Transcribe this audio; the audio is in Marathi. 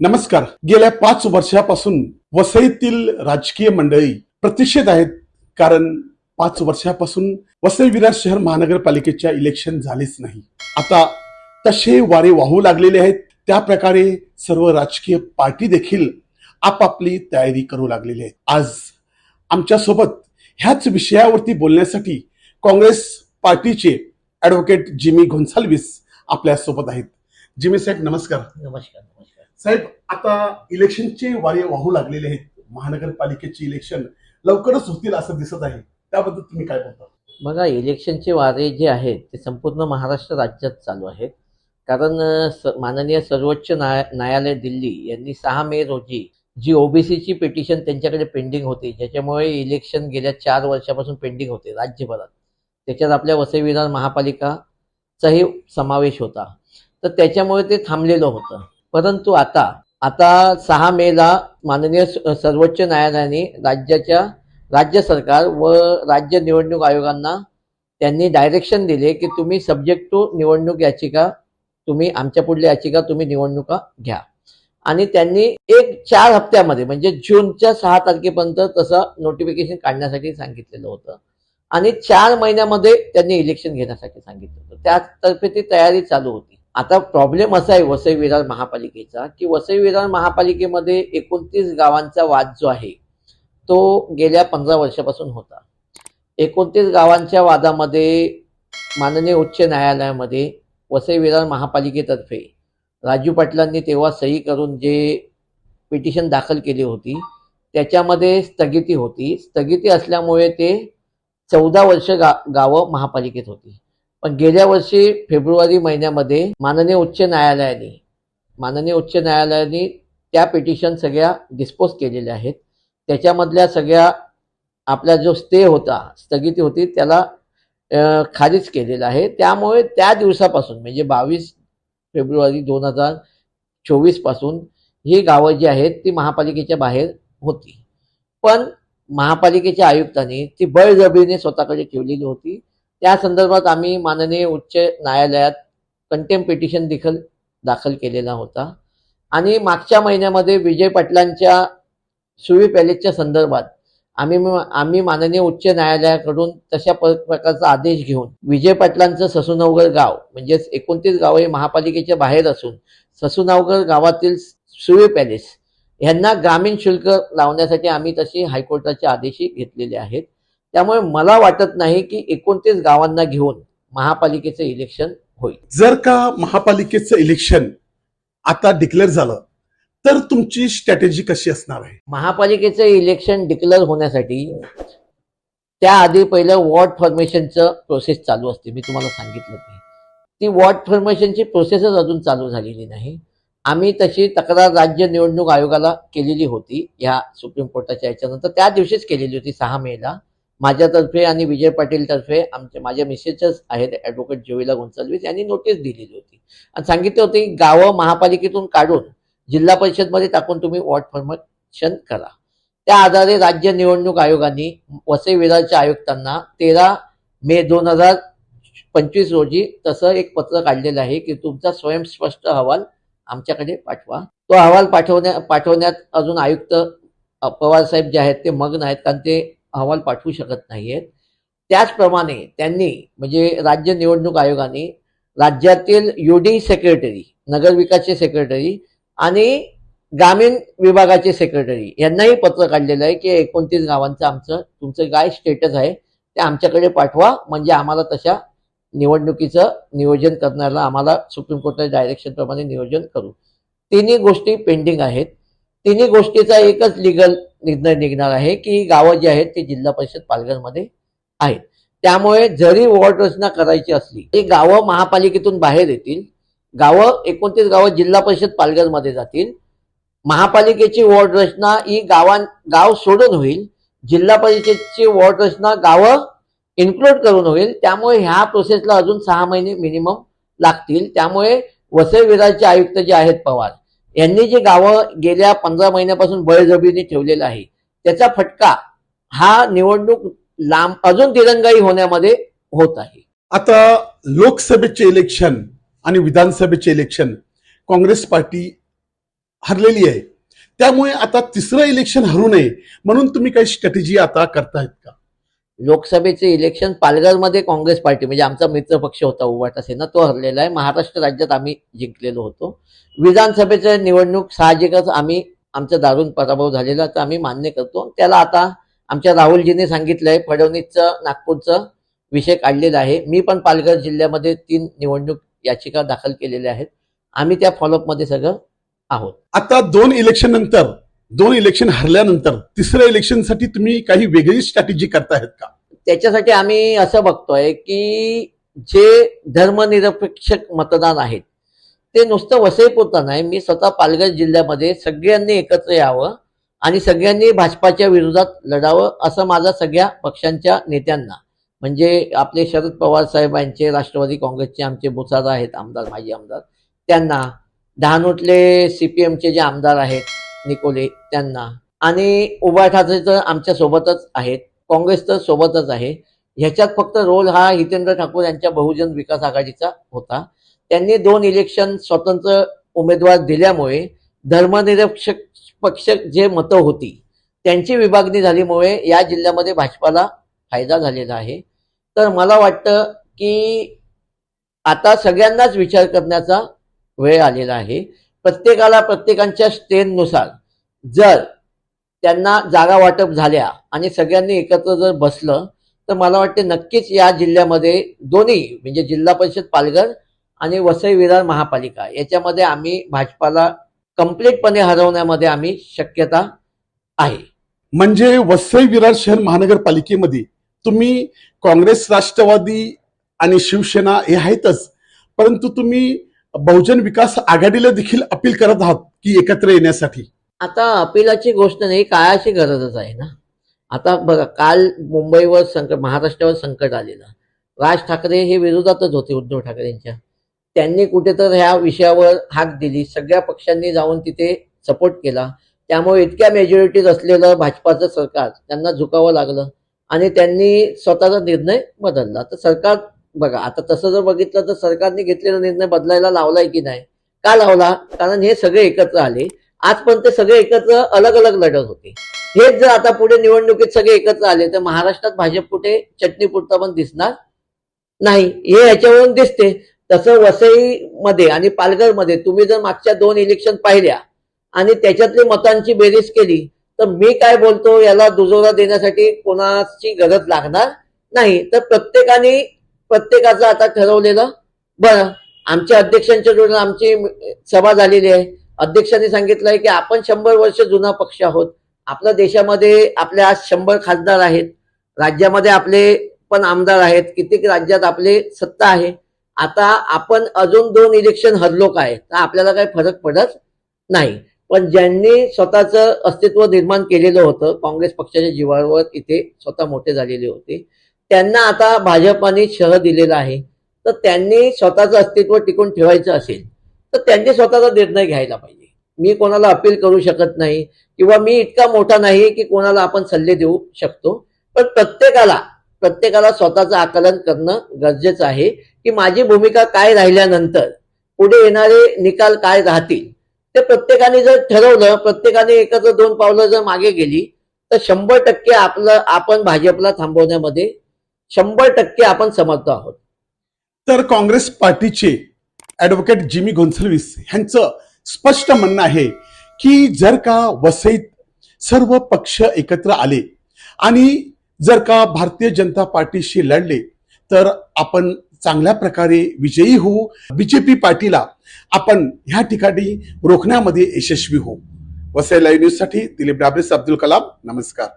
नमस्कार. गेल्या पाच वर्षापासून वसईतील राजकीय मंडळी प्रतिषेध आहेत कारण पाच वर्षापासून वसई विरार शहर महानगरपालिकेच्या इलेक्शन झालेच नाही. आता तसे वारे वाहू लागलेले आहेत. त्या प्रकारे सर्व राजकीय पार्टी देखील आपापली तयारी करू लागलेली आहे आज आमच्यासोबत ह्याच विषयावरती बोलण्यासाठी काँग्रेस पार्टीचे ॲडव्होकेट जिमी घोन्साल्विस आपल्यासोबत आहेत. जिमी साहेब नमस्कार. नमस्कार नमस्कार. साहेब आता इलेक्शनचे वारे वाहू लागलेले आहेत. महानगरपालिकेचे इलेक्शन लवकरच होतील असं दिसत आहे. त्याबद्दल तुम्ही काय बोलता? बघा इलेक्शनचे वारे जे आहेत ते संपूर्ण महाराष्ट्र राज्यात चालू आहेत. कारण स- माननीय सर्वोच्च न्याय न्यायालय दिल्ली यांनी सहा मे रोजी जी ओबीसीची पिटिशन त्यांच्याकडे पेंडिंग होती ज्याच्यामुळे इलेक्शन गेल्या चार वर्षापासून पेंडिंग होते राज्यभरात. त्याच्यात आपल्या वसई विरार महापालिकाचाही समावेश होता. तर त्याच्यामुळे ते थांबलेलं होतं. परंतु आता आता सहा मेला माननीय सर्वोच्च न्यायालयाने राज्याच्या राज्य सरकार व राज्य निवडणूक आयोगांना त्यांनी डायरेक्शन दिले की तुम्ही सब्जेक्ट टू निवडणूक याचिका तुम्ही आमच्या पुढल्या याचिका तुम्ही निवडणुका घ्या. आणि त्यांनी एक चार हप्त्यामध्ये म्हणजे जूनच्या सहा तारखेपर्यंत तसं नोटिफिकेशन काढण्यासाठी सांगितलेलं होतं. आणि चार महिन्यामध्ये त्यांनी इलेक्शन घेण्यासाठी सांगितलं होतं. त्यातर्फे ती तयारी चालू होती. आता प्रॉब्लेम असा आहे वसई विरार महापालिकेचा की वसई विरार महापालिकेमध्ये एकोणतीस गावांचा वाद जो आहे तो गेल्या पंधरा वर्षापासून होता. एकोणतीस गावांच्या वादामध्ये माननीय उच्च न्यायालयामध्ये वसई विरार महापालिकेतर्फे राजू पाटलांनी तेव्हा सही करून जे पिटिशन दाखल केली होती त्याच्यामध्ये स्थगिती होती. स्थगिती असल्यामुळे ते चौदा वर्ष गा गावं महापालिकेत होती. पण गेल्या वर्षी फेब्रुवारी महिन्यामध्ये माननीय उच्च न्यायालयाने माननीय उच्च न्यायालयाने त्या पिटिशन सगळ्या डिस्पोज केलेल्या आहेत. त्याच्यामधल्या सगळ्या आपला जो स्टे होता स्थगिती होती त्याला खारीज केलेला आहे. त्यामुळे त्या दिवसापासून म्हणजे बावीस फेब्रुवारी दोन हजार चोवीसपासून ही गावं जी आहेत ती महापालिकेच्या बाहेर होती. पण महापालिकेच्या आयुक्तांनी ती बळजबरीने स्वतःकडे ठेवलेली होती. त्या संदर्भात आम्ही माननीय उच्च न्यायालयात कंटेम पिटिशन देखील दाखल केलेला होता. आणि मागच्या महिन्यामध्ये विजय पाटलांच्या सुवी पॅलेसच्या संदर्भात आम्ही आम्ही माननीय उच्च न्यायालयाकडून तशा प्रकारचा आदेश घेऊन विजय पाटलांचं ससुनावगड गाव म्हणजेच एकोणतीस गाव हे महापालिकेच्या बाहेर असून ससुनावगड गावातील सुवे पॅलेस यांना ग्रामीण शुल्क लावण्यासाठी आम्ही तशी हायकोर्टाचे आदेशही घेतलेले आहेत. त्यामुळे मला वाटत नाही की एकोणतीस गावांना घेऊन महापालिकेचं इलेक्शन होईल. जर का महापालिकेचं इलेक्शन आता डिक्लेअर झालं तर तुमची स्ट्रॅटेजी कशी असणार आहे? महापालिकेचं इलेक्शन डिक्लेअर होण्यासाठी त्याआधी पहिलं वॉर्ड फॉर्मेशनचं प्रोसेस चालू असते. मी तुम्हाला सांगितलं ते. ती वॉर्ड फॉर्मेशनची प्रोसेसच अजून चालू झालेली नाही. आम्ही तशी तक्रार राज्य निवडणूक आयोगाला केलेली होती या सुप्रीम कोर्टाच्या याच्यानंतर. त्या दिवशीच केलेली होती सहा मेला. माझ्यातर्फे आणि विजय पाटीलतर्फे आमचे माझ्या मिसेसच आहेत ॲडव्होकेट जोविला गोन्साल्विस यांनी नोटीस दिलेली होती. आणि सांगितले होते की गावं महापालिकेतून काढून जिल्हा परिषदमध्ये टाकून तुम्ही वॉर्ड फॉर्मेशन करा. त्या आधारे राज्य निवडणूक आयोगाने वसई विरारच्या आयुक्तांना तेरा मे दोन हजार पंचवीस रोजी तसं एक पत्र काढलेलं आहे की तुमचा स्वयंस्पष्ट अहवाल आमच्याकडे पाठवा. तो अहवाल पाठवण्या पाठवण्यात अजून आयुक्त पवारसाहेब पवार साहेब जे आहेत ते मग्न आहेत कारण ते अहवाल पाठवू शकत नाहीयेत. त्याचप्रमाणे त्यांनी म्हणजे राज्य निवडणूक आयोगाने राज्यातील युडी सेक्रेटरी नगरविकासचे सेक्रेटरी आणि ग्रामीण विभागाचे सेक्रेटरी यांनाही पत्र काढलेलं आहे की एकोणतीस गावांचं आमचं तुमचं काय स्टेटस आहे ते आमच्याकडे पाठवा. म्हणजे आम्हाला तशा निवडणुकीचं नियोजन करण्याला आम्हाला सुप्रीम कोर्टाच्या डायरेक्शनप्रमाणे नियोजन करू. तिन्ही गोष्टी पेंडिंग आहेत. तिन्ही गोष्टीचा एकच लिगल निर्णय निघणार आहे की गावं जी आहेत ती जिल्हा परिषद पालघरमध्ये आहेत. त्यामुळे जरी वॉर्ड रचना करायची असली ती गावं महापालिकेतून बाहेर येतील. गावं एकोणतीस गावं जिल्हा परिषद पालघरमध्ये जातील. महापालिकेची वॉर्ड रचना ही गावां गाव सोडून होईल. जिल्हा परिषदची वॉर्ड रचना गावं इन्क्लूड करून होईल. त्यामुळे ह्या प्रोसेसला अजून सहा महिने मिनिमम लागतील. त्यामुळे वसई विराजचे आयुक्त जे आहेत पवार यांनी जे गावं गेल्या पंधरा महिन्यापासून बळजबरीने ठेवलेलं आहे त्याचा फटका हा निवडणूक लांब अजून तिरंगाई होण्यामध्ये होत आहे. आता लोकसभेचे इलेक्शन आणि विधानसभेचे इलेक्शन काँग्रेस पार्टी हरलेली आहे. त्यामुळे आता तिसरं इलेक्शन हरू नये म्हणून तुम्ही काही स्ट्रॅटेजी आता करतायत का? लोकसभेचे इलेक्शन पालघरमध्ये काँग्रेस पार्टी म्हणजे आमचा मित्र पक्ष होता उभाटा सेना तो हरलेला आहे. महाराष्ट्र राज्यात आम्ही जिंकलेलो होतो. विधानसभेचं निवडणूक साहजिकच आम्ही आमचा दारुण पराभव झालेला तर आम्ही मान्य करतो. त्याला आता आमच्या राहुलजीने सांगितलंय फडणवीसचं नागपूरचं विषय काढलेला आहे. मी पण पालघर जिल्ह्यामध्ये तीन निवडणूक याचिका दाखल केलेल्या आहेत. आम्ही त्या फॉलोअपमध्ये सगळं आहोत. आता दोन इलेक्शन नंतर दोन इलेक्शन हरल्यानंतर तिसऱ्या इलेक्शनसाठी तुम्ही काही वेगळी स्ट्रॅटेजी करतायत का? त्याच्यासाठी आम्ही असं बघतोय की जे धर्मनिरपेक्ष मतदान आहेत ते नुसतं वसईपुरतं नाही. मी स्वतः पालघर जिल्ह्यामध्ये सगळ्यांनी एकत्र यावं आणि सगळ्यांनी भाजपाच्या विरोधात लढावं असं माझा सगळ्या पक्षांच्या नेत्यांना म्हणजे आपले शरद पवार साहेबांचे राष्ट्रवादी काँग्रेसचे आमचे बोसादा आहेत आमदार माजी आमदार त्यांना डहाणूतले सीपीएमचे जे आमदार आहेत निकोले त्यांना. आणि उभाठाचे तर आमच्या सोबतच आहेत. काँग्रेस तर सोबतच आहे. ह्याच्यात फक्त रोल हा हितेंद्र ठाकूर यांच्या बहुजन विकास आघाडीचा होता. त्यांनी दोन इलेक्शन स्वतंत्र उमेदवार दिल्यामुळे धर्मनिरक्षक पक्ष जे मतं होती त्यांची विभागणी झाल्यामुळे या जिल्ह्यामध्ये भाजपाला फायदा झालेला आहे. तर मला वाटतं की आता सगळ्यांनाच विचार करण्याचा वेळ आलेला आहे. प्रत्येकाला प्रत्येकांच्या स्ट्रेननुसार जर त्यांना जागा वाटप झाल्या आणि सगळ्यांनी एकत्र जर बसलं तर मला वाटते नक्कीच या जिल्ह्यामध्ये दोन्ही म्हणजे जिल्हा परिषद पालघर आणि वसई विरार महापालिका याच्यामध्ये आम्ही भाजपाला कम्प्लीटपणे हरवण्यामध्ये आम्ही शक्यता आहे. म्हणजे वसई विरार शहर महानगरपालिकेमध्ये तुम्ही काँग्रेस राष्ट्रवादी आणि शिवसेना हे आहेतच परंतु तुम्ही बहुजन विकास आघाडीला देखील अपील करत आहात की एकत्र येण्यासाठी? आता अपिलाची गोष्ट नाही काळाची गरजच आहे ना. आता बघा काल मुंबईवर संकट महाराष्ट्रावर संकट आलेलं. राज ठाकरे हे विरोधातच होते उद्धव ठाकरेंच्या. त्यांनी कुठेतर ह्या विषयावर हाक दिली. सगळ्या पक्षांनी जाऊन तिथे सपोर्ट केला. त्यामुळे इतक्या मेजॉरिटीज असलेलं भाजपाचं सरकार त्यांना झुकावं लागलं. आणि त्यांनी स्वतःचा निर्णय बदलला. तर सरकार बघा आता तसं जर बघितलं तर सरकारने घेतलेला निर्णय बदलायला लावलाय की नाही? का लावला? कारण हे सगळे एकत्र आले. आज पण ते सगळे एकत्र अलग अलग लढत होते. हेच जर आता पुढे निवडणुकीत सगळे एकत्र आले तर महाराष्ट्रात भाजप कुठे? चटणी पुरता पण दिसणार नाही. हे याच्यावरून दिसते. तसं वसईमध्ये आणि पालघरमध्ये तुम्ही जर मागच्या दोन इलेक्शन पाहिल्या आणि त्याच्यातली मतांची बेरीज केली तर मी काय बोलतो? याला दुजोरा देण्यासाठी कोणाची गरज लागणार नाही. तर प्रत्येकाने प्रत्येकाचं आता ठरवलेलं बरं आमच्या अध्यक्षांच्या जोडून आमची सभा झालेली आहे. अध्यक्षांनी सांगितलंय की आपण शंभर वर्ष जुना पक्ष आहोत. आपल्या देशामध्ये आपल्या आज शंभर खासदार आहेत. राज्यामध्ये आपले पण आमदार आहेत. कित्येक राज्यात आपले सत्ता आहे. आता आपण अजून दोन इलेक्शन हरलो काय? तर आपल्याला काही फरक पडत नाही. पण ज्यांनी स्वतःचं अस्तित्व निर्माण केलेलं होतं काँग्रेस पक्षाच्या जीवावर इथे स्वतः मोठे झालेले होते त्यांना आता भाजपाने शह दिलेला आहे. तर त्यांनी स्वतःचं अस्तित्व टिकून ठेवायचं असेल तर त्यांनी स्वतःचा निर्णय घ्यायला पाहिजे. मी कोणाला अपील करू शकत नाही किंवा मी इतका मोठा नाही की कोणाला आपण सल्ले देऊ शकतो. पण प्रत्येकाला प्रत्येकाला स्वतःचं आकलन करणं गरजेचं आहे की माझी भूमिका काय राहिल्यानंतर पुढे येणारे निकाल काय राहतील. ते प्रत्येकाने जर ठरवलं प्रत्येकाने एकत्र दोन पावलं जर मागे गेली तर शंभर टक्के आपलं आपण भाजपला थांबवण्यामध्ये शंभर टक्के आपण समजतो आहोत. तर काँग्रेस पार्टीचे ऍडव्होकेट जिमी गोन्सलविस यांचं स्पष्ट म्हणणं आहे की जर का वसईत सर्व पक्ष एकत्र आले आणि जर का भारतीय जनता पार्टीशी लढले तर आपण चांगल्या प्रकारे विजयी होऊ. बीजेपी पार्टीला आपण ह्या ठिकाणी रोखण्यामध्ये यशस्वी होऊ. वसई लाईव्ह न्यूजसाठी दिलीप डाबरेस अब्दुल कलाम. नमस्कार.